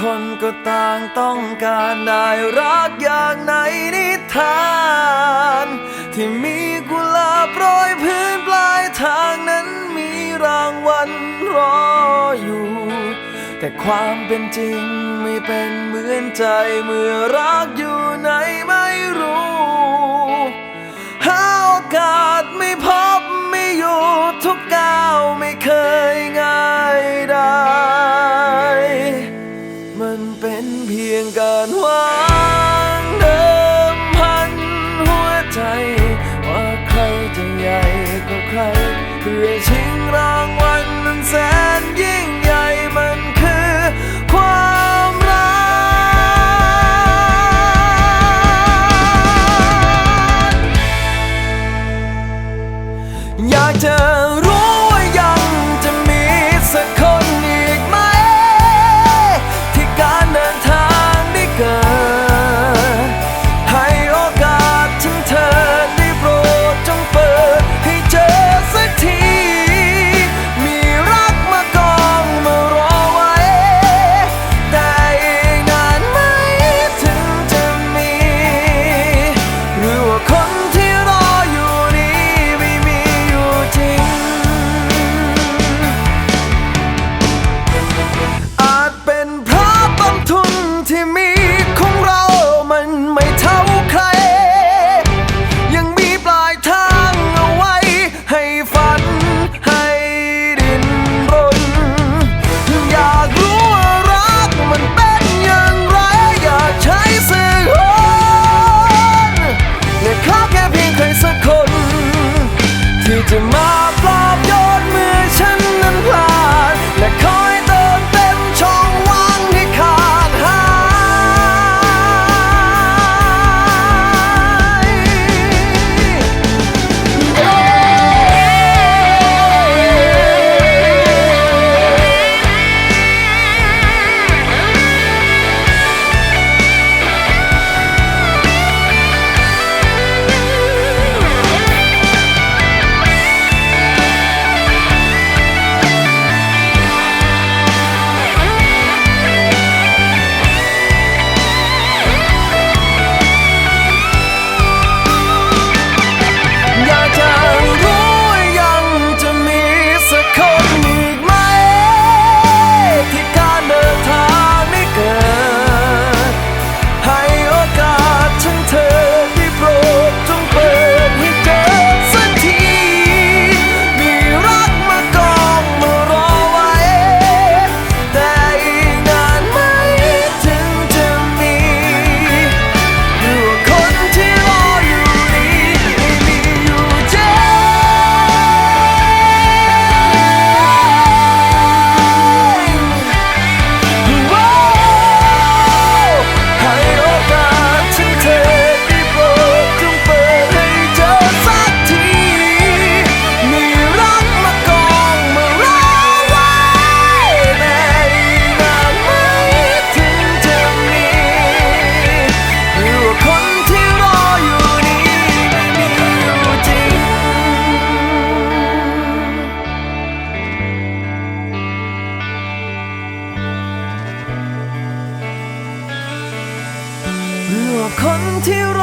คนก็ต่างต้องการได้รักอย่างในนิทาน ที่มีกุหลาบโรยพื้นปลายทางนั้นมีรางวัลรออยู่ แต่ความเป็นจริงไม่เป็นเหมือนใจเมื่อรักอยู่ไหนไม่รู้ หาโอกาส อนหวานเดิมพันหัวใจ ว่าใครจะใหญ่กว่าใครเพื่อชิงรางวัลมันแสนยิ่งใหญ่มันคือความรักอยากเจอ till